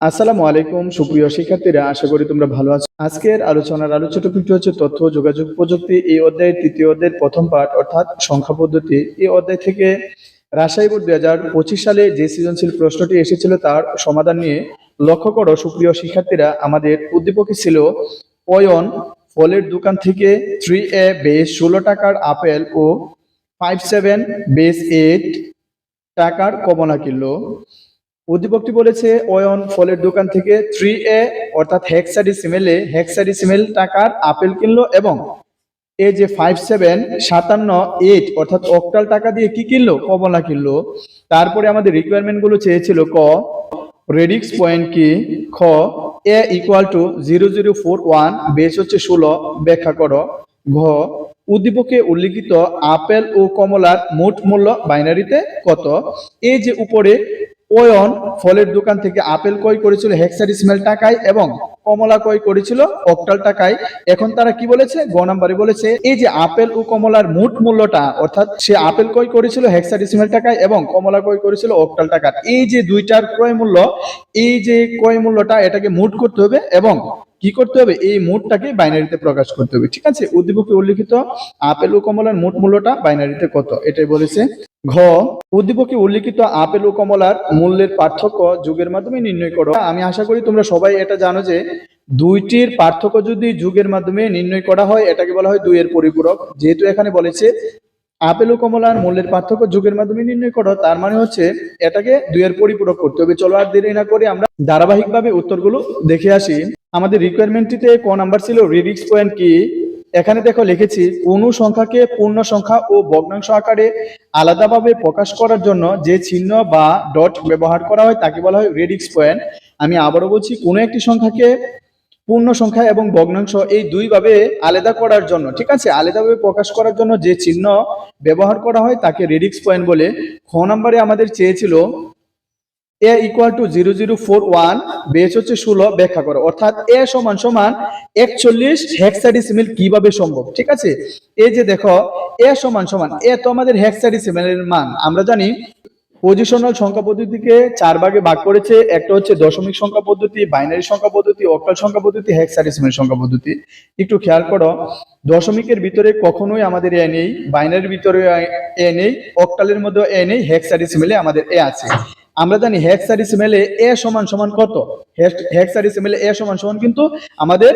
আসসালামু আলাইকুম, সুপ্রিয় শিক্ষার্থীরা, আশা করি তোমরা ভালো আছো। আজকের আলোচনার আলোচ্য টপিকটি হচ্ছে তথ্য যোগাযোগ প্রযুক্তি। এই অধ্যায়ের তৃতীয় অধ্যায়ের প্রথম পাঠ, অর্থাৎ সংখ্যা পদ্ধতি। এই অধ্যায় থেকে রাজশাহী বোর্ড দুই হাজার পঁচিশ সালে যে সৃজনশীল প্রশ্নটি এসেছিল তার সমাধান নিয়ে লক্ষ্য করো, সুপ্রিয় শিক্ষার্থীরা, আমাদের উদ্দীপকে ছিল, পয়ন ফলের দোকান থেকে থ্রি এ বেস ষোলো টাকার আপেল ও ফাইভ সেভেন বেস এইট টাকার কমলা কিনলো। উদ্দীপকটি বলেছে, অয়ন ফলের দোকান থেকে থ্রি এ অর্থাৎ হেক্সাডিসিমেলে হেক্সাডিসিমেল টাকার আপেল কিনলো এবং এ যে ফাইভ সেভেন সাতান্ন এইট অর্থাৎ অক্টাল টাকা দিয়ে কি কিনলো? কমলা কিনলো। তারপরে আমাদের রিকোয়ারমেন্টগুলো চেয়েছিল ক রেডিক্স পয়েন্ট কি? খ A equal to zero zero four one base হচ্ছে ষোলো, ব্যাখ্যা করো। ঘ, উদ্দীপকে উল্লিখিত আপেল ও কমলার মোট মূল্য বাইনারিতে কত? এই যে উপরে ওয়ন ফলের দোকান থেকে আপেল ক্রয় করেছিল হেক্সার স্মেল টাকায় এবং কমলা ক্রয় করেছিল অক্টাল টাকায়। এখন তারা কি বলেছে? গ নাম্বারে বলেছে, এই যে আপেল ও কমলার মোট মূল্যটা, অর্থাৎ সে আপেল ক্রয় করেছিল হেক্সার স্মেল টাকায় এবং কমলা ক্রয় করেছিল অক্টাল টাকার। এই যে দুইটার ক্রয় মূল্য, এই যে ক্রয় মূল্যটা, এটাকে মোট করতে হবে এবং কি করতে হবে? এই মোটটাকে বাইনারিতে প্রকাশ করতে হবে। ঠিক আছে? উদ্দীপকে উল্লিখিত আপেল ও কমলার মোট মূল্যটা বাইনারিতে কত? এটাই বলেছে। ঘ, উদ্দীপকে উল্লিখিত আপেল ও কমলার মূল্যের পার্থক্য যুগের মাধ্যমে নির্ণয় করো। আমি আশা করি তোমরা সবাই এটা জানো যে, দুইটির পার্থক্য যদি যুগের মাধ্যমে নির্ণয় করা হয়, এটাকে বলা হয় দুইয়ের পরিপূরক। যেহেতু এখানে বলেছে আপেল ও কমলার মূল্যের পার্থক্য যুগের মাধ্যমে নির্ণয় করো, তার মানে হচ্ছে এটাকে দুইয়ের পরিপূরক করতে হবে। চলো আর দেরি না করে আমরা ধারাবাহিকভাবে উত্তরগুলো দেখে আসি। আমাদের রিকোয়ারমেন্টটিতে ক নাম্বার ছিল রিডিক্স পয়েন্ট কি? এখানে দেখো লিখেছি কোন সংখ্যাকে পূর্ণ সংখ্যা ও ভগ্নাংশ আকারে আলাদাভাবে প্রকাশ করার জন্য যে চিহ্ন বা ডট ব্যবহার করা হয় তাকে বলা হয় রেডিক্স পয়েন্ট আমি আবারও বলছি, কোনো একটি সংখ্যাকে পূর্ণ সংখ্যা এবং ভগ্নাংশ এই দুইভাবে আলাদা করার জন্য, ঠিক আছে? আলাদাভাবে প্রকাশ করার জন্য যে চিহ্ন ব্যবহার করা হয় তাকে রেডিক্স পয়েন্ট বলে। খ নম্বরে আমাদের চেয়েছিল A equal to zero zero four one base হচ্ছে ষোলো, ব্যাখ্যা করো। অর্থাৎ এ সমান সমান একচল্লিশ হেক্সাডিসিমেল কীভাবে সম্ভব, ঠিক আছে? এই যে দেখো এ সমান সমান এ তো আমাদের হেক্সাডিসিমেলের মান। আমরা জানি পজিশনাল সংখ্যা পদ্ধতিকে চার ভাগে ভাগ করেছে। একটা হচ্ছে দশমিক সংখ্যা পদ্ধতি বাইনারি সংখ্যা পদ্ধতি অক্টাল সংখ্যা পদ্ধতি হেক্সাডেসিমেল সংখ্যা পদ্ধতি। একটু খেয়াল করো, দশমিকের ভিতরে কখনোই আমাদের এ নেই বাইনারির ভিতরে এ নেই অক্টালের মধ্যে এ নেই হেক্সাডেসিমেলে আমাদের এ আছে। আমরা জানি হেক্সাডেসিমেলে এ সমান সমান কত? হেক্সাডেসিমেলে এ সমান সমান কিন্তু আমাদের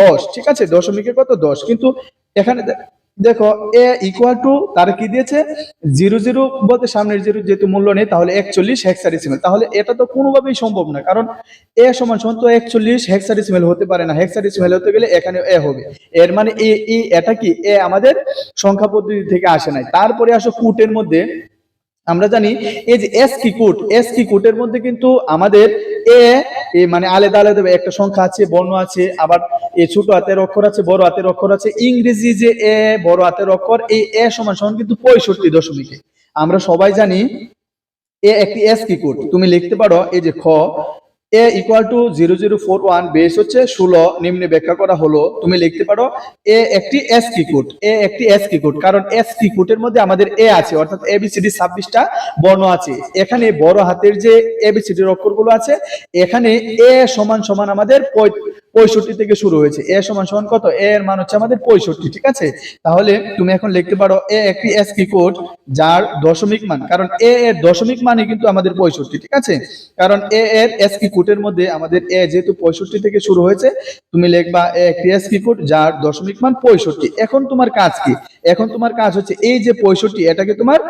দশ, ঠিক আছে? দশমিকের কত? দশ। কিন্তু এখানে দেখো এ ইকুয়াল টু তার কি দিয়েছে? জিরো জিরো বলতে সামনের জিরো যেহেতু মূল্য নেই, তাহলে একচল্লিশ হেক্সারিসিমেল তাহলে এটা তো কোনোভাবেই সম্ভব না, কারণ এ সমান সমান তো একচল্লিশ হেক্সারিসিমেল হতে পারে না। হেক্সারিসিমেল হতে গেলে এখানে এ হবে। এর মানে এ এটা কি? এ আমাদের সংখ্যা পদ্ধতি থেকে আসে নাই। তারপরে আসো কুটের মধ্যে। আমরা জানি, এই যে এস কি কোট এস কি কোটের মধ্যে কিন্তু আমাদের এ মানে আলাদা আলাদা একটা সংখ্যা আছে, বর্ণ আছে, আবার এ ছোট হাতের অক্ষর আছে, বড় হাতের অক্ষর আছে, ইংরেজি যে এ বড় হাতের অক্ষর, এই এ সমান সমান কিন্তু পঁয়ষট্টি দশমিকে। আমরা সবাই জানি এ একটি এস কি কোড তুমি লিখতে পারো, এই যে খ A equal to zero zero four one base হচ্ছে ষোলো, নিম্নে ব্যাখ্যা করা হলো। তুমি লিখতে পারো এ একটি এস কি কোড এ একটি এস কি কোড কারণ এস কি কোডের মধ্যে আমাদের এ আছে, অর্থাৎ এ বি সি ডি ছাব্বিশটা বর্ণ আছে। এখানে বড় হাতের যে এ বি সি ডির অক্ষরগুলো আছে, এখানে এ সমান সমান আমাদের পঁয়ষট্টি থেকে শুরু হয়েছে। এ সমান সমান কত? এ এর মান হচ্ছে আমাদের পঁয়ষট্টি, ঠিক আছে? তাহলে তুমি এখন লিখতে পারো এ একটি এস কি কোড যার দশমিক মান, কারণ এ এর দশমিক মানে কিন্তু আমাদের পঁয়ষট্টি, ঠিক আছে? কারণ এ এর এস কি কোডের মধ্যে আমাদের এ যেহেতু পঁয়ষট্টি থেকে শুরু হয়েছে, তুমি লিখবা এ একটি এস কি কোড যার দশমিক মান পঁয়ষট্টি। এখন তোমার কাজ কি? এখন তোমার কাজ হচ্ছে এই যে পঁয়ষট্টি, এটাকে তোমার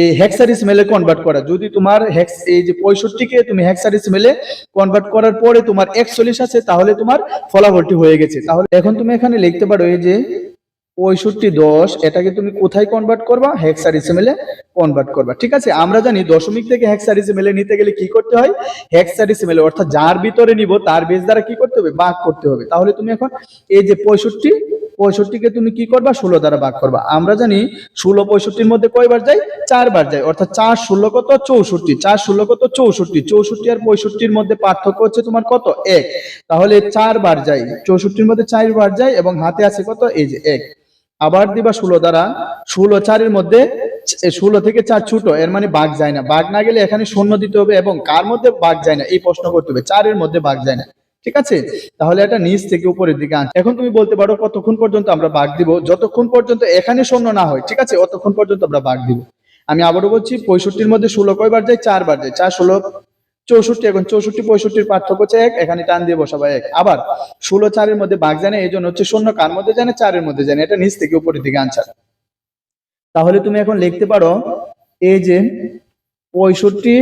এই হেক্সাডেসিমেলে কনভার্ট করা। যদি তোমার হেক্স এই যে পঁয়ষট্টিকে তুমি হেক্সাডেসিমেলে কনভার্ট করার পরে তোমার একচল্লিশ আছে, তাহলে তোমার ফলাফলটি হয়ে গেছে। তাহলে এখন তুমি এখানে লিখতে পারো এই যে পঁয়ষট্টি দশ, এটাকে তুমি কোথায় কনভার্ট করবা? হেক্সাডেসিমেলে কনভার্ট করবা। ঠিক আছে? আমরা জানি দশমিক থেকে হেক্সাডেসিমেলে নিতে গেলে কি করতে হয়? হেক্সাডেসিমেলে অর্থাৎ যার ভিতরে নিব, তার বেস দ্বারা কি করতে হবে? ভাগ করতে হবে। তাহলে তুমি এখন এই যে পঁয়ষট্টি, পঁয়ষট্টিকে তুমি কি করবা? ষোলো দ্বারা ভাগ করবা। আমরা জানি ষোলো পঁয়ষট্টির মধ্যে কয়বার যায়? চারবার যায়। অর্থাৎ চার ষোলো কত? চৌষট্টি। চার ষোলো কত? চৌষট্টি। চৌষট্টি আর পঁয়ষট্টির মধ্যে পার্থক্য হচ্ছে তোমার কত? এক। তাহলে চারবার যায়। চৌষট্টির মধ্যে চারবার যায় এবং হাতে আছে কত? এই যে এক। আবার দিবা ষোলো দ্বারা। ষোলো চারের মধ্যে ষোলো থেকে চার ছোট, এর মানে বাঘ যায় না। বাঘ না গেলে এখানে শূন্য দিতে হবে এবং কার মধ্যে বাঘ যায় না? এই প্রশ্ন করতে হবে। চারের মধ্যে বাঘ যায় না। ঠিক আছে? তাহলে এটা নিচ থেকে উপরের দিকে আন এখন তুমি বলতে পারো কতক্ষণ পর্যন্ত আমরা বাঘ দিব। যতক্ষণ পর্যন্ত এখানে শূন্য না হয়, ঠিক আছে? অতক্ষণ পর্যন্ত আমরা বাঘ দিব। আমি আবারও বলছি, পঁয়ষট্টির মধ্যে ষোলো কয়বার যায়? চারবার যায়। চার, ষোলো চৌষট্টি, এখন চৌষট্টি, পঁয়ষট্টির পার্থক্য হচ্ছে এক, এখানে টান দিয়ে বসাবা এক। আবার, ষোলো চারের মধ্যে বাঘ জানে, এই জন্য হচ্ছে শূন্য, কার মধ্যে জানে? চারের মধ্যে জানে, এটা নিচ থেকে উপরের দিকে আনসার তাহলে তুমি এখন লিখতে পারো, এই যে পঁয়ষট্টি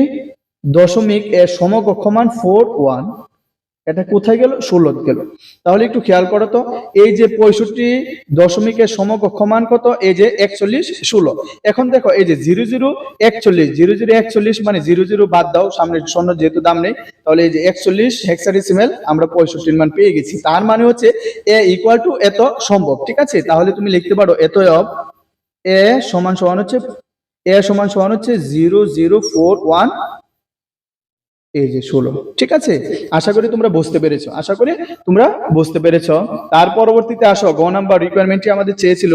দশমিক এর সমকক্ষমান ফোর ওয়ান এটা কোথায় গেল? ষোলো গেল। তাহলে একটু খেয়াল করো তো, এই যে পঁয়ষট্টি দশমিকের সমকক্ষমান কত? এই যে একচল্লিশ ষোলো। এখন দেখো, এই যে জিরো জিরো একচল্লিশ, জিরো জিরো একচল্লিশ মানে জিরো জিরো বাদ দাও, সামনে শূন্য যেহেতু দাম নেই, তাহলে এই যে একচল্লিশ হেক্সাডেসিমেল আমরা পঁয়ষট্টির মান পেয়ে গেছি। তার মানে হচ্ছে এ ইকুয়াল টু এত সম্ভব, ঠিক আছে? তাহলে তুমি লিখতে পারো এত অব এ সমান সমান হচ্ছে, এ সমান সমান হচ্ছে জিরো জিরো ফোর ওয়ান এই যে ষোলো। ঠিক আছে? আশা করি তোমরা বুঝতে পেরেছ। আশা করি তোমরা বুঝতে পেরেছ। তার পরবর্তীতে আসো, গ নাম্বার রিকোয়ারমেন্টটি আমাদের চেয়েছিল।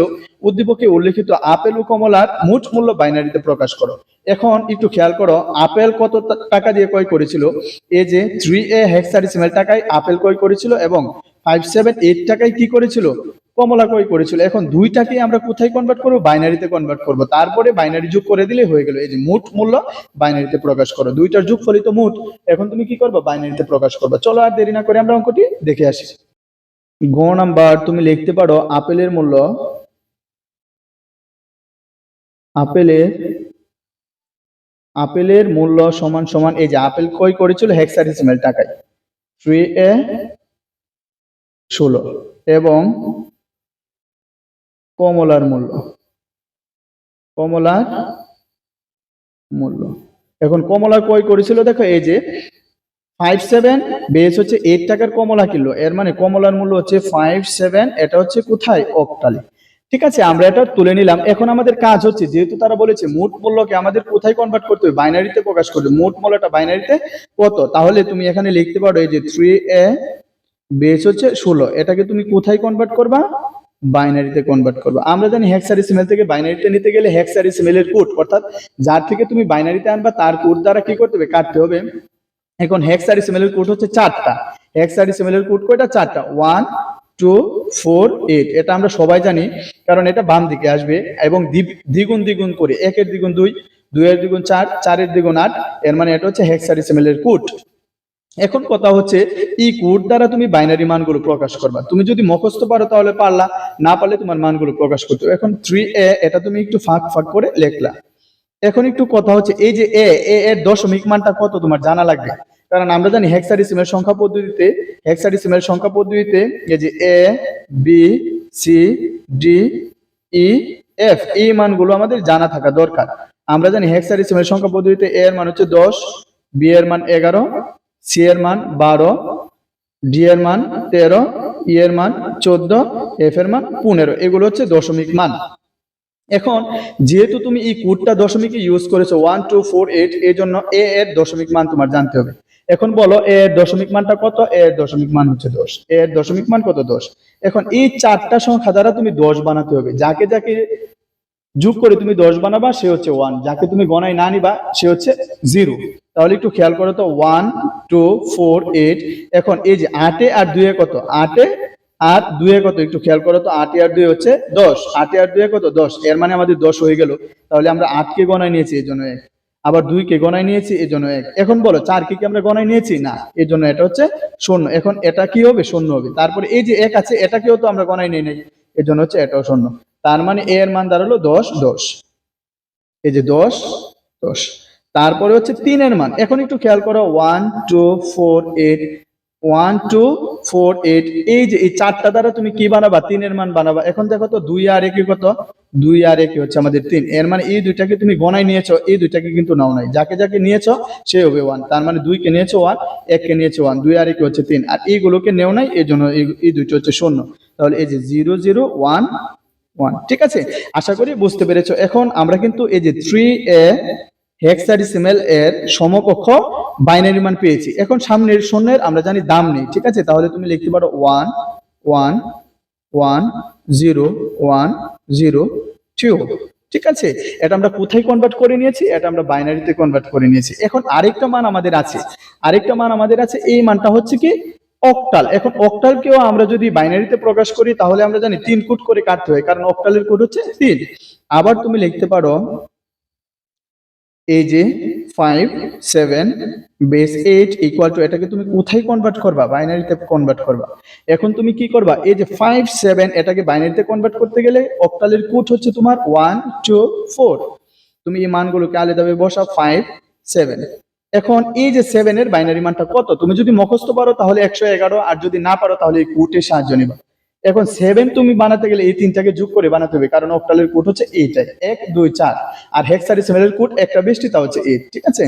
উদ্দীপকে উল্লেখিত আপেল ও কমলার মোট মূল্য বাইনারিতে প্রকাশ করো। এখন একটু খেয়াল করো, আপেল কত টাকা দিয়ে ক্রয় করেছিল? এই যে থ্রি এ হেক্সাডেসিমেল টাকায় আপেল ক্রয় করেছিল এবং ফাইভ সেভেন এইট টাকায় কি করেছিল? কমলা ক্রয় করেছিল। এখন দুইটাকে আমরা কোথায় কনভার্ট করব? বাইনারিতে কনভার্ট করব। তারপরে বাইনারি যোগ করে দিলে হয়ে গেল। এই যে মোট মূল্য বাইনারিতে প্রকাশ করো। দুইটার যোগ ফলিত মোট। এখন তুমি কি করবে? বাইনারিতে প্রকাশ করবে। চলো আর দেরি না করে আমরা অঙ্কটি দেখে আসি। গ নাম্বার, তুমি লিখতে পারো আপেলের মূল্য। আপেলের আপেলের মূল্য সমান সমান, এই যে আপেল ক্রয় করেছিল? হেক্সাডেসিমেল টাকায়। থ্রি এ ষোলো। এবং কমলার মূল্য। কমলার মূল্য। এখন কমলা কয় করেছিল? দেখো এই যে ফাইভ সেভেন বেস হচ্ছে এইট টাকার কমলা কিলো। এর মানে কমলার মূল্য হচ্ছে ফাইভ সেভেন এটা হচ্ছে কোথায়? অক্টালি। ঠিক আছে, আমরা এটা তুলে নিলাম। এখন আমাদের কাজ হচ্ছে, যেহেতু তারা বলেছে মোট মূল্যকে আমাদের কোথায় কনভার্ট করতে হবে? বাইনারিতে প্রকাশ করবে। মোট মূল্যটা বাইনারিতে কত? তাহলে তুমি এখানে লিখতে পারো এই যে থ্রি এ বেস হচ্ছে ষোলো। এটাকে তুমি কোথায় কনভার্ট করবা? বাইনারিতে কনভার্ট করবা। আমরা জানি হেক্সাডেসিমেল থেকে বাইনারিতে নিতে গেলে হেক্সাডেসিমেলের কোড অর্থাৎ যার থেকে তুমি বাইনারিতে আনবা তার কোড দ্বারা কি করতে হবে? কাটতে হবে। এখন হেক্সাডেসিমেলের কোড হচ্ছে চারটা। হেক্সাডেসিমেলের কোড কয়টা? চারটা। ওয়ান টু ফোর এইট এটা আমরা সবাই জানি, কারণ এটা বাম দিকে আসবে এবং দ্বি- দ্বিগুণ দ্বিগুণ করে, একের দ্বিগুণ দুই, দুইয়ের দ্বিগুণ চার, চারের দ্বিগুণ আট, এর মানে এটা হচ্ছে হেক্সাডেসিমেলের কোড এখন কথা হচ্ছে, এই কোড দ্বারা তুমি বাইনারি মানগুলো প্রকাশ করবা। তুমি যদি মুখস্থ পারো তাহলে পারলা, না পারলে তোমার মানগুলো প্রকাশ করতে এখন থ্রি এ এটা তুমি একটু ফাঁক ফাঁক করে লেখলা। এখন একটু কথা হচ্ছে, এই যে এ এর দশমিক মানটা কত তোমার জানা লাগবে? কারণ আমরা জানি হেক্সাডেসিমেল সংখ্যা পদ্ধতিতে হেক্সাডেসিমেল সংখ্যা পদ্ধতিতে, এই যে A B C D E F এই মানগুলো আমাদের জানা থাকা দরকার। আমরা জানি হেক্সাডেসিমেল সংখ্যা পদ্ধতিতে এ এর মান হচ্ছে দশ বি এর মান এগারো সি এর মান বারো ডি এর মান তেরো ই এর মান চোদ্দ এফ এর মান পনেরো। এগুলো হচ্ছে দশমিক মান। এখন, যেহেতু তুমি এই কোডটা দশমিকে ইউজ করেছ ওয়ান টু ফোর এইট এই জন্য এ এর দশমিক মান তোমার জানতে হবে। এখন বলো এ এর দশমিক মানটা কত? এ এর দশমিক মান হচ্ছে দশ। এ এর দশমিক মান কত? দশ। এখন এই চারটা সংখ্যা দ্বারা তুমি দশ বানাতে হবে। যাকে যাকে যোগ করে তুমি দশ বানাবা, সে হচ্ছে ওয়ান যাকে তুমি গণায় না নিবা, সে হচ্ছে জিরো তাহলে একটু খেয়াল করো তো ওয়ান টু ফোর এইট এখন এই যে আটে আর দুয়ে কত? আটে আর দুয়ে কত? একটু খেয়াল করো তো, আটে আর দুয়ে হচ্ছে দশ। আটে আর দুয়ে কত? দশ। এর মানে আমাদের দশ হয়ে গেল। তাহলে আমরা আটকে গণায় নিয়েছি, এই জন্য এক। আবার দুইকে গণায় নিয়েছি, এই জন্য এক। এখন বলো, চারকে কি আমরা গণায় নিয়েছি? না। এই জন্য এটা হচ্ছে শূন্য। এখন এটা কি হবে? শূন্য হবে। তারপরে এই যে এক আছে এটা এটাকেও তো আমরা গণায় নিয়ে নেই। এর জন্য হচ্ছে এটাও শূন্য। তার মানে এ এর মান দাঁড়াল দশ দশ। এই যে দশ দশ। তারপরে হচ্ছে তিনের মান। এখন একটু খেয়াল করো one two four eight one two four eight এই যে এই চারটা দ্বারা তুমি কি বানাবা? তিনের মান বানাবা। এখন দেখো তো, দুই আর একে কত? দুই আর একে হচ্ছে আমাদের তিন। এর মানে এই দুইটাকে তুমি গণায় নিয়েছো, এই দুইটাকে কিন্তু নাও নাই। যাকে যাকে নিয়েছো, সে হবে ওয়ান তার মানে দুইকে নিয়েছো ওয়ান এককে নিয়েছো ওয়ান দুই আর একে হচ্ছে তিন। আর এইগুলোকে নেও নাই এই জন্য এই- এই দুইটা হচ্ছে শূন্য। তাহলে এই যে জিরো জিরো ওয়ান ওয়ান ঠিক আছে? আশা করি বুঝতে পেরেছ। এখন আমরা কিন্তু এই যে থ্রি এ হেক্সাডেসিমেল এর সমকক্ষ বাইনারি মান পেয়েছি। এখন সামনের শূন্যের আমরা জানি দাম নেই। ঠিক আছে? তাহলে তুমি লিখতে পারো one one one zero one zero two ঠিক আছে? এটা আমরা কোথায় কনভার্ট করে নিয়েছি? এটা আমরা বাইনারিতে কনভার্ট করে নিয়েছি। এখন আরেকটা মান আমাদের আছে। আরেকটা মান আমাদের আছে। এই মানটা হচ্ছে কি? অক্টাল। এখন অক্টালকেও আমরা যদি বাইনারিতে প্রকাশ করি, তাহলে আমরা জানি তিন কোড করে কাটতে হয়, কারণ অক্টালের কোড হচ্ছে তিন। আবার তুমি লিখতে পারো, এই যে five seven base eight equal to এটাকে তুমি কোথায় কনভার্ট করবা? বাইনারিতে কনভার্ট করবা। এখন তুমি কি করবা? এই যে ফাইভ সেভেন এটাকে বাইনারিতে কনভার্ট করতে গেলে অক্টালের কোড হচ্ছে তোমার ওয়ান টু ফোর তুমি এই মানগুলোকে আলাদাভাবে বসাও ফাইভ সেভেন এখন এই যে সেভেন এর বাইনারি মানটা কত? তুমি যদি মুখস্থ পারো তাহলে একশো এগারো, আর যদি না পারো তাহলে এই কোটের সাহায্য নিবা। এখন সেভেন তুমি বানাতে গেলে এই তিনটাকে যোগ করে বানাতে হবে, কারণ অক্টালের কোড হচ্ছে এইটাই। এক, দুই, চার। আর হেক্সাডেসিমালের কোড একটা বেশি তা হচ্ছে এইট ঠিক আছে?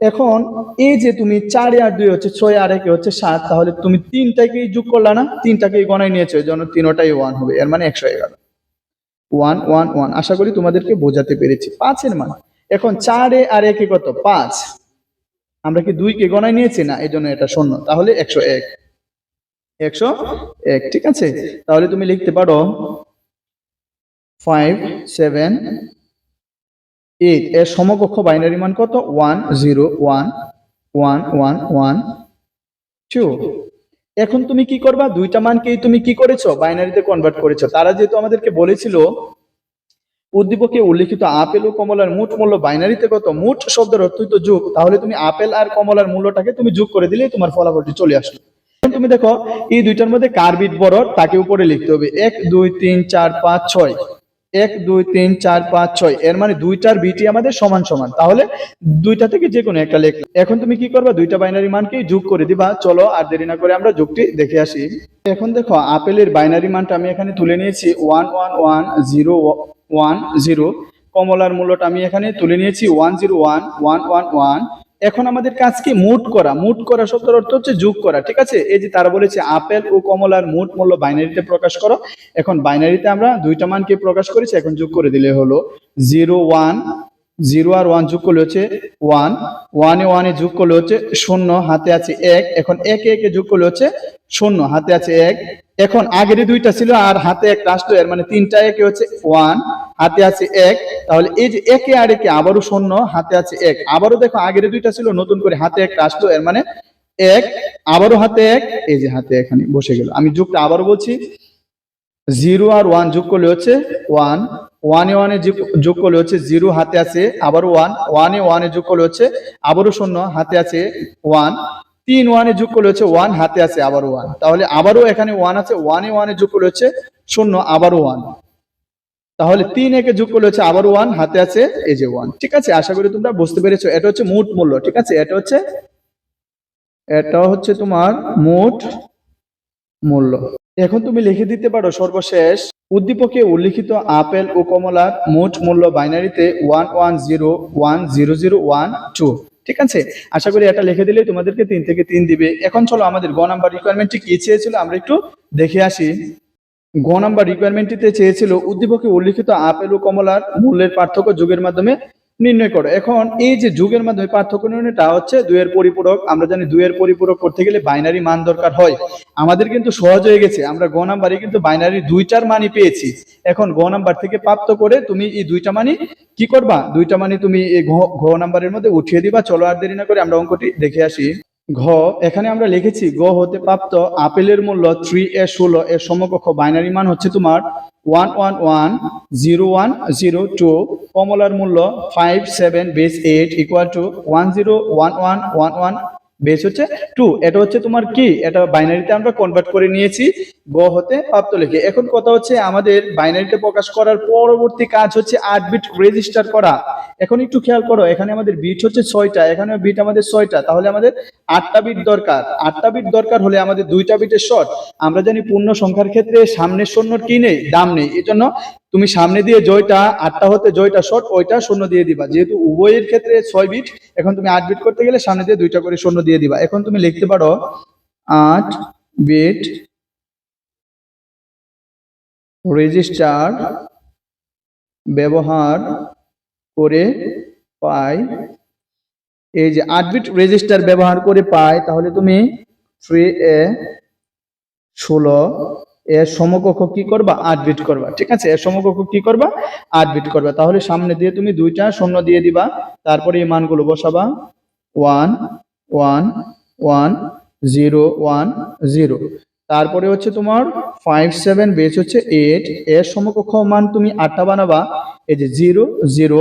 এখন এই যে তুমি চারে আর দুই হচ্ছে ছয়, আর একে হচ্ছে সাত, তাহলে তুমি তিনটাকেই যোগ করলা না? তিনটাকেই গণায় নিয়েছো, এই জন্য তিনোটাই ওয়ান হবে, এর মানে একশো এগারো। ওয়ান ওয়ান ওয়ান আশা করি তোমাদেরকে বোঝাতে পেরেছি। পাঁচের মান। এখন চারে আর একে কত? পাঁচ। আমরা কি দুইকে গণায় নিয়েছি? না এই জন্য এটা শূন্য। তাহলে একশো এক। একশো এক, ঠিক আছে? তাহলে তুমি লিখতে পারো ফাইভ সেভেন এইট এর সমকক্ষ বাইনারি মান কত? One zero one one one one two এখন তুমি কি করবা? দুইটা মানকেই তুমি কি করেছ? বাইনারিতে কনভার্ট করেছ। তারা যেহেতু আমাদেরকে বলেছিল উদ্দীপকে উল্লিখিত আপেল ও কমলার মোট মূল্য বাইনারিতে কত? মোট শব্দের অর্থই তো যোগ। তাহলে তুমি আপেল আর কমলার মূল্যটাকে তুমি যোগ করে দিলে তোমার ফলাফলটি চলে আসলো। তুমি দেখো, এই দুইটার মধ্যে কার বিট বড়? তাকে উপরে লিখতে হবে। এক, দুই, তিন, চার, পাঁচ, ছয়। এক, দুই, তিন, চার, পাঁচ, ছয়। এর মানে দুইটার বিটি আমাদের সমান সমান। তাহলে দুইটা থেকে যে কোনো একটা লেখ এখন তুমি কি করবা? দুইটা বাইনারি মানকে যোগ করে দিবা। চলো আর দেরি না করে আমরা যোগটি দেখে আসি। এখন দেখো, আপেলের বাইনারি মানটা আমি এখানে তুলে নিয়েছি। One one one, zero one zero কমলার মূল্যটা আমি এখানে তুলে নিয়েছি one zero one one one one এখন আমাদের কাজ কি মুট করা মুট করা শব্দের অর্থ হচ্ছে যোগ করা, ঠিক আছে? এই যে তারা বলেছে আপেল ও কমলার মুট মূল্য বাইনারিতে প্রকাশ করো। এখন বাইনারিতে আমরা দুইটা মানকে প্রকাশ করেছি, এখন যোগ করে দিলে হলো জিরো ওয়ান জিরো আর ওয়ান যোগ করলে হচ্ছে ওয়ান। ওয়ানে ওয়ানে যোগ করলে হচ্ছে শূন্য, হাতে আছে এক। এখন একে একে যোগ করলে হচ্ছে শূন্য, হাতে আছে এক। এখন আগের দুইটা ছিল আর হাতে এক আসলো এর মানে তিনটা একে হচ্ছে ওয়ান, হাতে আছে এক। তাহলে এই যে একে আর একে আবারও শূন্য, হাতে আছে এক। আবারও দেখো আগের দুইটা ছিল, নতুন করে হাতে এক আসলো এর মানে এক। আবারও হাতে এক। এই যে হাতে এখানে বসে গেল। আমি যুগটা আবারও বলছি। জিরো আর ওয়ান যোগ করলে হচ্ছে ওয়ান। ওয়ানে ওয়ানে যোগ- করলে হচ্ছে জিরো হাতে আছে আবারও ওয়ান, ওয়ানে ওয়ানে যোগ করলে হচ্ছে আবারও শূন্য, হাতে আছে ওয়ান। তিন ওয়ানে যোগ করলে হচ্ছে ওয়ান, হাতে আছে আবারও ওয়ান। তাহলে আবারও এখানে ওয়ান আছে, ওয়ানে ওয়ানে যোগ করলে হচ্ছে শূন্য, আবারও ওয়ান। তাহলে তিন একে যোগ করলে হচ্ছে আবার ওয়ান, হাতে আছে এই যে ওয়ান। ঠিক আছে? আশা করি তোমরা বুঝতে পেরেছ। এটা হচ্ছে মোট মূল্য, ঠিক আছে? এটা হচ্ছে এটা হচ্ছে তোমার মোট মূল্য। এখন তুমি লিখে দিতে পারো সর্বশেষ। উদ্দীপকে উল্লিখিত আপেল ও কমলার মোট মূল্য বাইনারিতে one one zero one zero zero one two. ঠিক আছে? আশা করি এটা লিখে দিলে তোমাদেরকে তিন থেকে তিন দিবে। এখন চলো আমাদের গ নাম্বার রিকোয়ারমেন্টটি কি চেয়েছিল? আমরা একটু দেখে আসি। গ নাম্বার রিকোয়ারমেন্টটিতে চেয়েছিল উদ্দীপকে উল্লিখিত আপেল ও কমলার মূল্যের পার্থক্য যুগের মাধ্যমে নির্ণয় করো। এখন এই যে যুগের মাধ্যমে পার্থক্য নির্ণয়টা হচ্ছে দুইয়ের পরিপূরক। আমরা জানি দুইয়ের পরিপূরক করতে গেলে বাইনারি মান দরকার হয়। আমাদের কিন্তু সহজ হয়ে গেছে। আমরা গ নাম্বারে কিন্তু বাইনারি দুইটার মানই পেয়েছি। এখন গ নাম্বার থেকে প্রাপ্ত করে তুমি এই দুইটা মানই কি করবা? দুইটা মানই তুমি এই ঘ নাম্বারের মধ্যে উঠিয়ে দিবা। চলো আর দেরি না করে আমরা অঙ্কটি দেখে আসি। ঘ, এখানে আমরা লিখেছি, গ হতে প্রাপ্ত আপেলের মূল্য থ্রি এ ষোলো এর সমকক্ষ। বাইনারি মান হচ্ছে তোমার one one one zero one zero two কমলার মূল্য five seven base eight equal to one zero one one one one base হচ্ছে টু এটা হচ্ছে তোমার কি? এটা বাইনারিতে আমরা কনভার্ট করে নিয়েছি। গ হতে প্রাপ্ত লিখে এখন কথা হচ্ছে আমাদের বাইনারিতে প্রকাশ করার পরবর্তী কাজ হচ্ছে আট বিট রেজিস্টার করা। এখন একটু খেয়াল করো, এখানে আমাদের বিট হচ্ছে ছয়টা। এখানে বিট আমাদের ছয়টা। তাহলে আমাদের আটটা বিট দরকার। আটটা বিট দরকার হলে আমাদের দুইটা বিটের শর্ট আমরা জানি পূর্ণ সংখ্যার ক্ষেত্রে সামনের শূন্যর কি নেই? দাম নেই। এই জন্য তুমি সামনে দিয়ে জয়টা, আটটা হতে জয়টা শর্ট ওইটা শূন্য দিয়ে দিবা। যেহেতু উভয়ের ক্ষেত্রে ছয় বিট এখন তুমি আট বিট করতে গেলে সামনে দিয়ে দুইটা করে শূন্য দিয়ে দিবা। এখন তুমি লিখতে পারো, আট বিট রেজিস্টার ব্যবহার করে পাই। এই যে আট বিট রেজিস্টার ব্যবহার করে পাই, তাহলে তুমি থ্রি এ ষোলো এর সমকক্ষ কি করবা? আট বিট করবা। ঠিক আছে? এর সমকক্ষ কি করবা? আট বিট করবা। তাহলে সামনে দিয়ে তুমি দুইটা শূন্য দিয়ে দিবা। তারপরে এই মানগুলো বসাবা। One one one zero one zero তারপরে হচ্ছে তোমার ফাইভ সেভেন বেস হচ্ছে এইট এর সমকক্ষ মান তুমি আটটা বানাবা। এই যে zero zero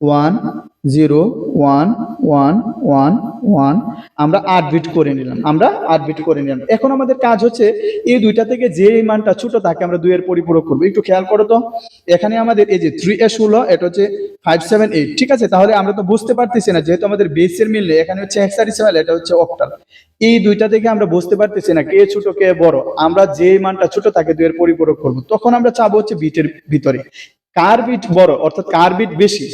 one zero one one one one. আমরা আট বিট করে নিলাম, আমরা আট বিট করে নিলাম। এখন আমাদের কাজ হচ্ছে এই দুইটা থেকে যে মানটা ছোট, তাকে আমরা দুইয়ের পরিপূরক করব। একটু খেয়াল করো তো, এখানে আমাদের এই যে থ্রি এ ষোলো, এটা হচ্ছে ফাইভ সেভেন এইট ঠিক আছে? তাহলে আমরা তো বুঝতে পারতেছি না, যেহেতু আমাদের বেসের মিললে এখানে হচ্ছে হেক্সাডেসিমাল এটা হচ্ছে অক্টাল এই দুইটা থেকে আমরা বুঝতে পারতেছি না কে ছোট, কে বড়। আমরা যে মানটা ছোট, তাকে দুইয়ের পরিপূরক করব। তখন আমরা চাবো হচ্ছে বিটের ভিতরে। কার বিট বড়, অর্থাৎ কার বিট বেশি?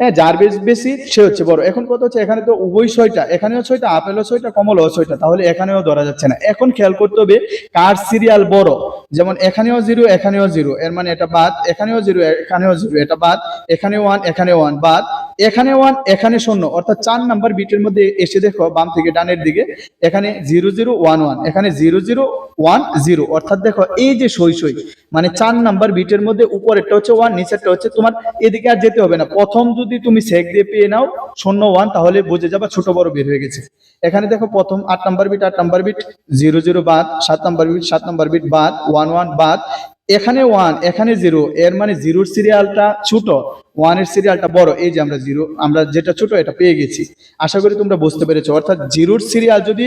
হ্যাঁ যার বেশ বেশি, সে হচ্ছে বড়। এখন কত হচ্ছে, এখানে তো উভয় ছয়টা, এখানেও ছয়টা, আপেলও ছয়টা, কমলও ছয়টা, তাহলে এখানেও ধরা যাচ্ছে না। এখন খেয়াল করতে হবে, কার সিরিয়াল বড়? যেমন এখানেও জিরো এখানেও জিরো এর মানে এটা বাদ, এখানেও জিরো এখানেও জিরো এটা বাদ, এখানে ওয়ান এখানে ওয়ান বাদ, এখানে ওয়ান এখানে শূন্য, অর্থাৎ চার নাম্বার বিটের মধ্যে এসে দেখো, বাম থেকে ডানের দিকে, এখানে জিরো জিরো ওয়ান ওয়ান এখানে জিরো জিরো ওয়ান জিরো অর্থাৎ দেখো, এই যে সই সই মানে চার নাম্বার বিটের মধ্যে উপরেরটা হচ্ছে ওয়ান নিচেরটা হচ্ছে তোমার, এদিকে আর যেতে হবে না। প্রথম যদি তুমি সেক দিয়ে পেয়ে নাও, শূন্য ওয়ান তাহলে বুঝে যাবা ছোট বড় বের হয়ে গেছে। এখানে দেখো প্রথম আট নাম্বার বিট আট নাম্বার বিট জিরো জিরো বাদ, সাত নাম্বার বিট সাত নাম্বার বিট বাদ ওয়ান ওয়ান বাদ। এখানে ওয়ান এখানে জিরো এর মানে জিরোর সিরিয়ালটা ছোট ওয়ানের সিরিয়ালটা বড়, এই যে আমরা জিরো আমরা যেটা ছোট, এটা পেয়ে গেছি। আশা করি তোমরা বুঝতে পেরেছ। অর্থাৎ জিরোর সিরিয়াল যদি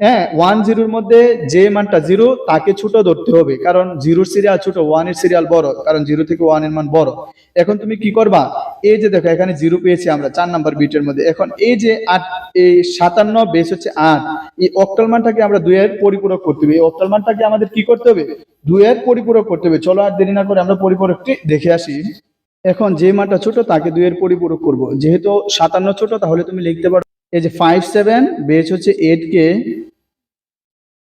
হ্যাঁ ওয়ান জিরোর মধ্যে যে মানটা জিরো তাকে ছোট ধরতে হবে। কারণ জিরোর সিরিয়াল ছোট ওয়ানের সিরিয়াল বড়। কারণ জিরো থেকে ওয়ানের মান বড়। এখন তুমি কি করবা? এই যে দেখো, এখানে জিরো পেয়েছি আমরা চার নাম্বার বিটের মধ্যে। এখন এই যে আট, এই সাতান্ন বেস হচ্ছে আট। এই অক্টাল মানটাকে আমরা দুইয়ের পরিপূরক করতে হবে। এই অক্টাল মানটাকে আমাদের কি করতে হবে? দুইয়ের পরিপূরক করতে হবে। চলো আর দেরি না করে আমরা পরিপূরকটি দেখে আসি। এখন যে মানটা ছোট, তাকে দুইয়ের পরিপূরক করব। যেহেতু সাতান্ন ছোট, তাহলে তুমি লিখতে পারো এই যে ফাইভ সেভেন বেস হচ্ছে এইট কে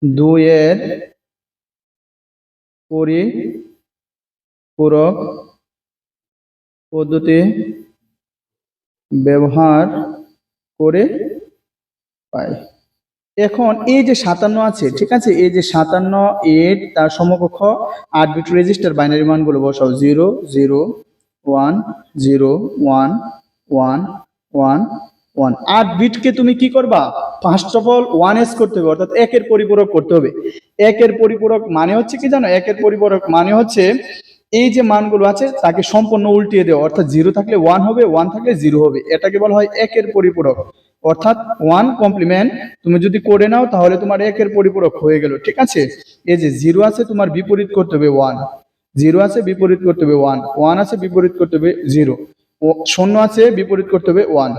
দুইয়ের পরিপূরক পদ্ধতি ব্যবহার করে পাই। এখন এই যে সাতান্ন আছে, ঠিক আছে? এই যে সাতান্ন এইট তার সমকক্ষ, আট বিট রেজিস্টার বাইনারি মানগুলো বসাও zero zero one zero one one one one আট বিটকে তুমি কি করবা? First of all one S করতে হবে, অর্থাৎ একের পরিপূরক করতে হবে। একের পরিপূরক মানে হচ্ছে কি জানো? একের পরিপূরক মানে হচ্ছে এই যে মানগুলো আছে, তাকে সম্পূর্ণ উল্টিয়ে দেওয়া। অর্থাৎ জিরো থাকলে ওয়ান হবে ওয়ান থাকলে জিরো হবে। এটাকে বলা হয় একের পরিপূরক। অর্থাৎ ওয়ান কমপ্লিমেন্ট তুমি যদি করে নাও, তাহলে তোমার একের পরিপূরক হয়ে গেল। ঠিক আছে? এই যে জিরো আছে, তোমার বিপরীত করতে হবে ওয়ান জিরো আছে, বিপরীত করতে হবে ওয়ান ওয়ান আছে, বিপরীত করতে হবে জিরো শূন্য আছে, বিপরীত করতে হবে ওয়ান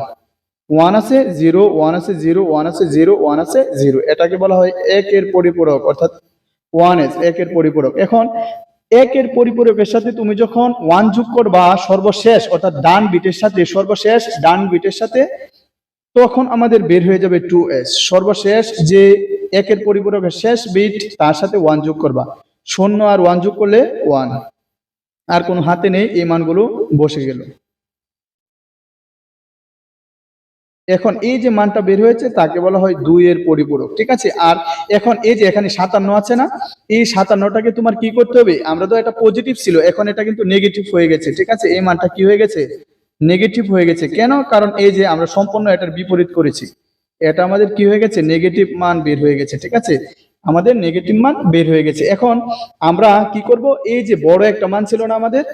ওয়ান আছে জিরো, ওয়ান আছে জিরো, ওয়ান আছে জিরো, ওয়ান আছে জিরো। এটাকে বলা হয় একের পরিপূরক, অর্থাৎ ওয়ান এস একের পরিপূরক। এখন, একের পরিপূরকের সাথে তুমি যখন ওয়ান যোগ করবা সর্বশেষ, অর্থাৎ ডান বিটের সাথে সর্বশেষ, ডান বিটের সাথে, তখন আমাদের বের হয়ে যাবে টু এস। সর্বশেষ যে একের পরিপূরকের শেষ বিট, তার সাথে ওয়ান যোগ করবা। শূন্য আর ওয়ান যোগ করলে ওয়ান। আর কোনো হাতে নেই, এই মানগুলো বসে গেল। এখন এই যে মানটা বের হয়েছে, তাকে বলা হয় দুই এর পরিপূরক, ঠিক আছে? আর এখন এই যে এখানে সাতান্ন আছে না, এই সাতান্নটাকে তোমার কি করতে হবে? আমরা তো এটা পজিটিভ ছিল, এখন এটা কিন্তু নেগেটিভ হয়ে গেছে, ঠিক আছে? এই মানটা কি হয়ে গেছে? নেগেটিভ হয়ে গেছে। কেন? কারণ এই যে আমরা সম্পূর্ণ এটার বিপরীত করেছি। এটা আমাদের কি হয়ে গেছে? নেগেটিভ মান বের হয়ে গেছে, ঠিক আছে? আমাদের নেগেটিভ মান বের হয়ে গেছে। এখন আমরা কি করব? এই যে বড় একটা মান ছিল না আমাদের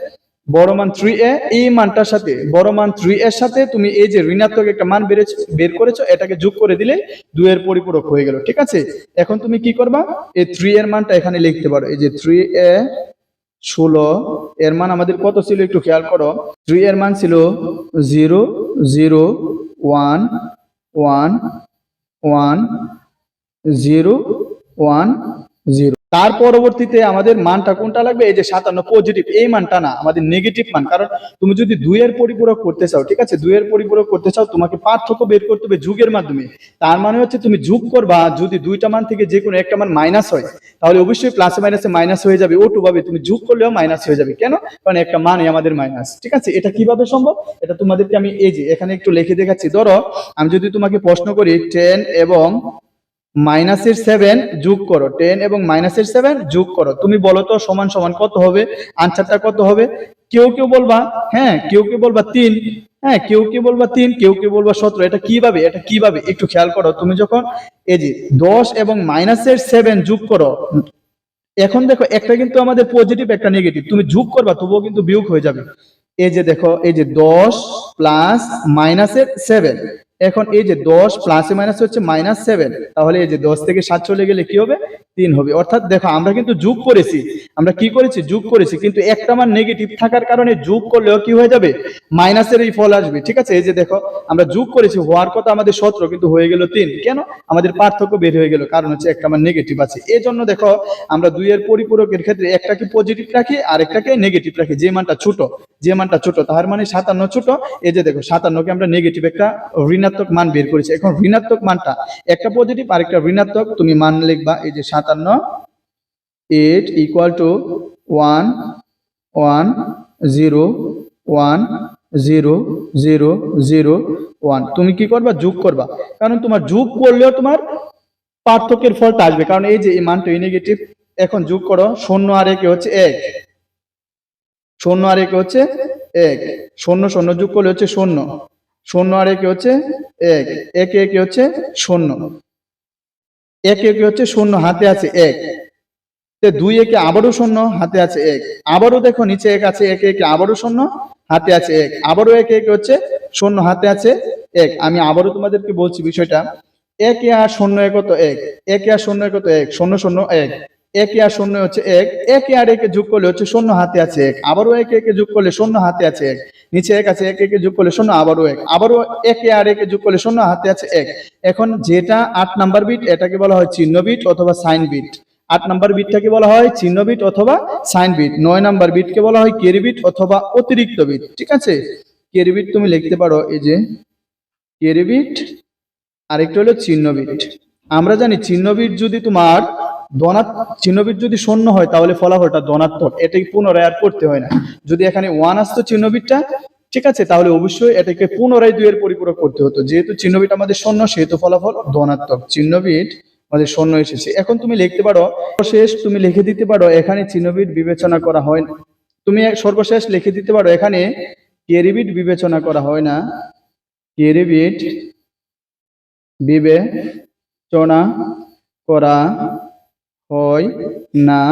বড় মান থ্রি এ, এই মানটার সাথে, বড় মান থ্রি এর সাথে তুমি এই যে ঋণাত্মক একটা মান বেড়েছ বের করেছ, এটাকে যোগ করে দিলে দুই এর পরিপূরক হয়ে গেল, ঠিক আছে? এখন তুমি কি করবা? এই থ্রি এর মানটা এখানে লিখতে পারো, এই যে থ্রি এ ষোলো, এর মান আমাদের কত ছিল একটু খেয়াল করো থ্রি এর মান ছিল zero zero one one one zero one zero তার পরবর্তীতে আমাদের মানটা কোনটা লাগবে? এই যে সাতান্ন পজিটিভ এই মানটা না, আমাদের নেগেটিভ মান। কারণ তুমি যদি দুইয়ের পরিপূরক করতে চাও, ঠিক আছে? দুইয়ের পরিপূরক করতে চাও, তোমাকে পার্থক্য বের করতে হবে যুগের মাধ্যমে। তার মানে হচ্ছে তুমি যুগ করবা, যদি দুইটা মান থেকে যে কোনো একটা মান মাইনাস হয়, তাহলে অবশ্যই প্লাসে মাইনাসে মাইনাস হয়ে যাবে। ওটু ভাবে তুমি যুগ করলেও মাইনাস হয়ে যাবে। কেন? কারণ একটা মানে আমাদের মাইনাস ঠিক আছে? এটা কীভাবে সম্ভব? এটা তোমাদেরকে আমি এই যে, এখানে একটু লিখে দেখাচ্ছি। ধরো, আমি যদি তোমাকে প্রশ্ন করি টেন এবং মাইনাসের সেভেন যোগ করো টেন এবং মাইনাসের সেভেন যোগ করো। তুমি বলো তো সমান সমান কত হবে? আনসারটা কত হবে? কেউ কেউ বলবা হ্যাঁ কেউ কেউ বলবা তিন হ্যাঁ কেউ কেউ বলবা তিন কেউ কেউ বলবা সতেরো। এটা কীভাবে? এটা কীভাবে? একটু খেয়াল করো। তুমি যখন এই যে দশ এবং মাইনাসের সেভেন যোগ করো এখন দেখো একটা কিন্তু আমাদের পজিটিভ একটা নেগেটিভ তুমি যোগ করবা তবুও কিন্তু বিয়োগ হয়ে যাবে। এই যে দেখো এই যে দশ প্লাস মাইনাসের সেভেন এখন এই যে দশ প্লাসে মাইনাস হচ্ছে মাইনাস সেভেন তাহলে এই যে দশ থেকে সাত চলে গেলে কি হবে? তিন হবে। অর্থাৎ দেখো, আমরা কিন্তু যোগ করেছি। আমরা কি করেছি? যোগ করেছি। কিন্তু একটা মান নেগেটিভ থাকার কারণে যোগ করলেও কি হয়ে যাবে? মাইনাসের এই ফল আসবে। ঠিক আছে? এই যে দেখো, আমরা যোগ করেছি, হওয়ার কথা আমাদের সতেরো, কিন্তু হয়ে গেল তিন। কেন? আমাদের পার্থক্য বের হয়ে গেল। কারণ হচ্ছে একটা মান নেগেটিভ আছে। এই জন্য দেখো, আমরা দুইয়ের পরিপূরকের ক্ষেত্রে একটাকে পজিটিভ রাখি আর একটাকে নেগেটিভ রাখি। যে মানটা ছোট, যে মানটা ছোট, তার মানে সাতান্ন ছোট। এই যে দেখো, সাতান্নকে আমরা নেগেটিভ একটা ঋণাত্মক মান বের করেছি। এখন ঋণাত্মক মানটা, একটা পজিটিভ আর একটা ঋণাত্মক। তুমি মান লিখবা, এই যে সাতান্ন। Eight equal to one one zero one zero zero zero one তুমি কি করবা? যোগ করবা। কারণ তোমার যোগ করলেও তোমার পার্থক্যের ফলটা আসবে। কারণ এই যে এই মানটা নেগেটিভ এখন যোগ করো, শূন্য আর একে হচ্ছে এক। শূন্য আর একে হচ্ছে এক। শূন্য শূন্য যোগ করলে হচ্ছে শূন্য। শূন্য আর একে হচ্ছে এক। একে একে হচ্ছে শূন্য। একে একে হচ্ছে শূন্য, হাতে আছে এক। দুই একে আবারও শূন্য, হাতে আছে এক। আবারও দেখো নিচে এক আছে, একে একে আবারও শূন্য, হাতে আছে এক। আবারও একে একে হচ্ছে শূন্য, হাতে আছে এক। আমি আবারও তোমাদেরকে বলছি বিষয়টা। একে আর শূন্য এক কত এক। একে আর শূন্য একত কত এক, শূন্য শূন্য এক। একে আর শূন্য হচ্ছে এক, একে আর একে যোগ করলে হচ্ছে শূন্য হাতে আছে এক, আবারও একে একে যোগ করলে শূন্য হাতে আছে এক, নিচে এক আছে একে একে যোগ করলে শূন্য, আবারও এক, আবারও একে আর একে যোগ করলে শূন্য হাতে আছে এক। এখন যেটা আট নাম্বার বিট, এটাকে বলা হয় চিহ্ন বিট অথবা সাইন বিট। আট নাম্বার বিটটাকে বলা হয় চিহ্ন বিট অথবা সাইন বিট। নয় নাম্বার বিটকে বলা হয় কেরি বিট অথবা অতিরিক্ত বিট, ঠিক আছে? কেরি বিট তুমি লিখতে পারো, এই যে কেরি বিট, আরেকটা হলো চিহ্ন বিট। আমরা জানি চিহ্ন বিট যদি তোমার ধনাত চিহ্নবিদ যদি শূন্য হয়, তাহলে ফলাফলটা ধনাত্মক এটাকে পুনরায় আর করতে হয় না। যদি এখানে ওয়ান আসতো চিহ্নবিদটা ঠিক আছে? তাহলে অবশ্যই এটাকে পুনরায় দুইয়ের পরিপূরক করতে হতো। যেহেতু চিহ্ন বিট আমাদের শূন্য, সেহেতু ফলাফল ধনাত্মক চিহ্ন বিট আমাদের শূন্য এসেছে। এখন তুমি লিখতে পারো শেষ তুমি লিখে দিতে পারো, এখানে চিহ্নবিট বিবেচনা করা হয় না। তুমি সর্বশেষ লিখে দিতে পারো, এখানে কেরিবিট বিবেচনা করা হয় না। কেরিবিট বিবেচনা করা হয় না,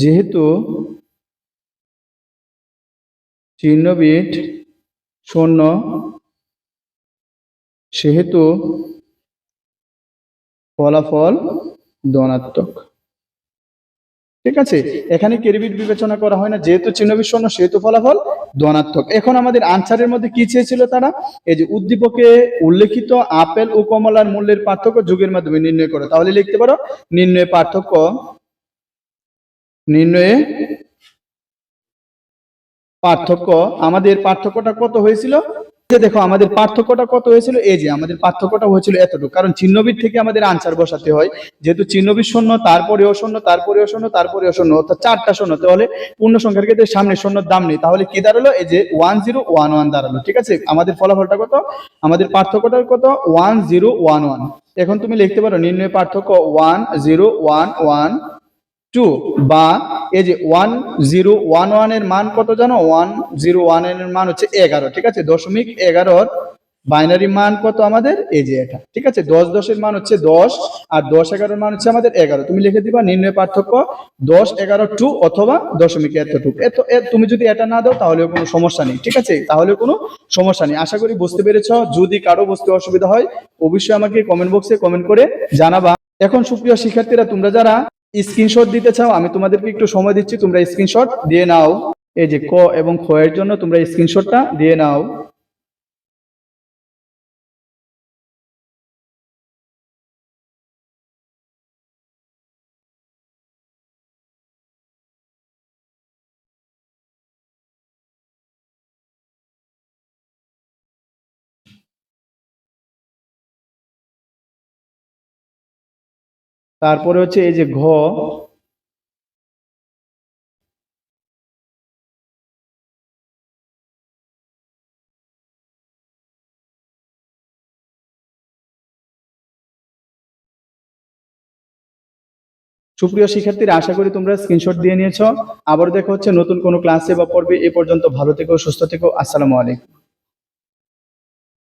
যেহেতু চিহ্নবিট শূন্য, সেহেতু ফলাফল ধনাত্মক। ঠিক আছে? এখানে কেরিবিট বিবেচনা করা হয় না, যেহেতু চিহ্নবিট শূন্য, সেহেতু ফলাফল ধনাত্মক। এখন আমাদের আনসারের মধ্যে কি চেয়েছিল তারা? এই যে উদ্দীপকে উল্লেখিত আপেল ও কমলার মূল্যের পার্থক্য যুগের মাধ্যমে নির্ণয় করো। তাহলে লিখতে পারো, নির্ণয় পার্থক্য, নির্ণয়ে পার্থক্য। আমাদের পার্থক্যটা কত হয়েছিল? যে দেখো, আমাদের পার্থক্যটা কত হয়েছিল? এই যে, আমাদের পার্থক্যটা হয়েছিল এতটুকু। কারণ চিহ্নবিদ থেকে আমাদের আনসার বসাতে হয়। যেহেতু চিহ্নবিদ শূন্য, তারপরেও শূন্য তারপরেও শূন্য তারপরেও শূন্য, অর্থাৎ চারটা শূন্য। তাহলে পূর্ণ সংখ্যার ক্ষেত্রে সামনে শূন্যর দাম নেই। তাহলে কি দাঁড়াল? এই যে ওয়ান জিরো ওয়ান ওয়ান দাঁড়াল। ঠিক আছে? আমাদের ফলাফলটা কত? আমাদের পার্থক্যটা কত? ওয়ান জিরো ওয়ান ওয়ান এখন তুমি লিখতে পারো, নির্ণয় পার্থক্য one zero one one two বা এই যে ওয়ান জিরো ওয়ান ওয়ানের মান কত জানো? ওয়ান জিরো ওয়ানের মান হচ্ছে এগারো, ঠিক আছে? দশমিক এগারোর বাইনারি মান কত আমাদের? এই যে এটা, ঠিক আছে? দশ দশের মান হচ্ছে দশ আর দশ এগারোর মান হচ্ছে আমাদের এগারো। তুমি লিখে দিবা নির্ণয় পার্থক্য দশ, এগারো, টু অথবা দশমিক এতটুকু এত তুমি যদি এটা না দাও তাহলে কোনো সমস্যা নেই, ঠিক আছে? তাহলে কোনো সমস্যা নেই। আশা করি বুঝতে পেরেছ। যদি কারও বুঝতে অসুবিধা হয়, অবশ্যই আমাকে কমেন্ট বক্সে কমেন্ট করে জানাবা। এখন সুপ্রিয় শিক্ষার্থীরা, তোমরা যারা স্ক্রিনশট দিতে চাও, আমি তোমাদেরকে একটু সময় দিচ্ছি, তোমরা স্ক্রিনশট দিয়ে নাও। এই যে ক এবং খ এর জন্য তোমরা স্ক্রিনশটটা দিয়ে নাও। তারপরে হচ্ছে এই যে ঘ। সুপ্রিয় শিক্ষার্থীরা, আশা করি তোমরা স্ক্রিনশট দিয়ে নিয়েছো। আবার দেখা হচ্ছে নতুন কোনো ক্লাসে বা পর্বে। এ পর্যন্ত ভালো থেকো, সুস্থ থেকো। আসসালামু আলাইকুম।